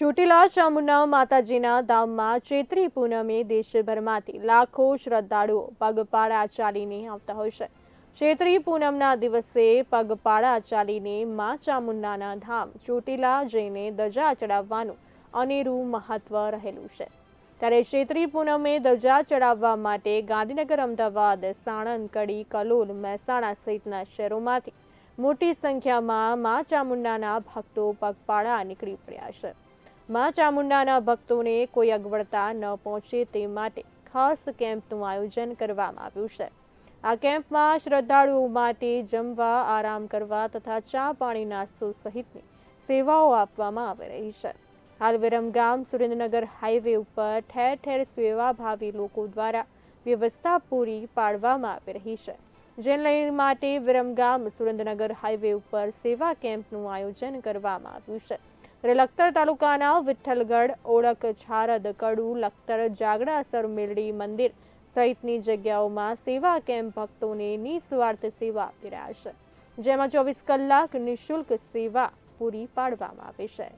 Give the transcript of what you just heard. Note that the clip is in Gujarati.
ચોટીલા ચામુંડા માતાજીના ધામમાં ચૈત્રી પૂનમે દેશભરમાંથી લાખો શ્રદ્ધાળુઓ પગપાળા ચાલીને આવતા હોય છે. ચૈત્રી પૂનમના દિવસે પગપાળા ચાલીને મા ચામુંડાના ધામ ચોટીલા જઈને ધજા ચડાવવાનું અનેરું મહત્વ રહેલું છે. ત્યારે ચૈત્રી પૂનમે ધજા ચડાવવા માટે ગાંધીનગર, અમદાવાદ સાણંદ કડી કલોલ, મહેસાણા સહિતના શહેરોમાંથી મોટી સંખ્યામાં મા ચામુંડાના ભક્તો પગપાળા નીકળી પડ્યા છે. મા ચામુંડાના ભક્તોને કોઈ અગવડતા ન પહોંચે તે માટે ખાસ કેમ્પનું આયોજન કરવામાં આવ્યું છે. આ કેમ્પમાં શ્રદ્ધાળુઓ માટે જમવા, આરામ કરવા તથા ચા પાણી નાસ્તો સહિતની સેવાઓ આપવામાં આવી રહી છે. હાલ વિરમગામ સુરેન્દ્રનગર હાઈવે ઉપર ઠેર ઠેર સેવાભાવી લોકો દ્વારા વ્યવસ્થા પૂરી પાડવામાં આવી રહી છે. જેને લઈ માટે વિરમગામ સુરેન્દ્રનગર હાઈવે ઉપર સેવા કેમ્પનું આયોજન કરવામાં આવ્યું છે. ત્યારે લખતર તાલુકાના વિઠ્ઠલગઢ, ઓળખ છારદ કડુ, લખતર જાગડાસર મેરડી મંદિર સહિતની જગ્યાઓમાં સેવા કેમ્પ ભક્તોને નિસ્વાર્થ સેવા આપી રહ્યા છે. જેમાં ચોવીસ કલાક નિઃશુલ્ક સેવા પૂરી પાડવામાં આવે છે.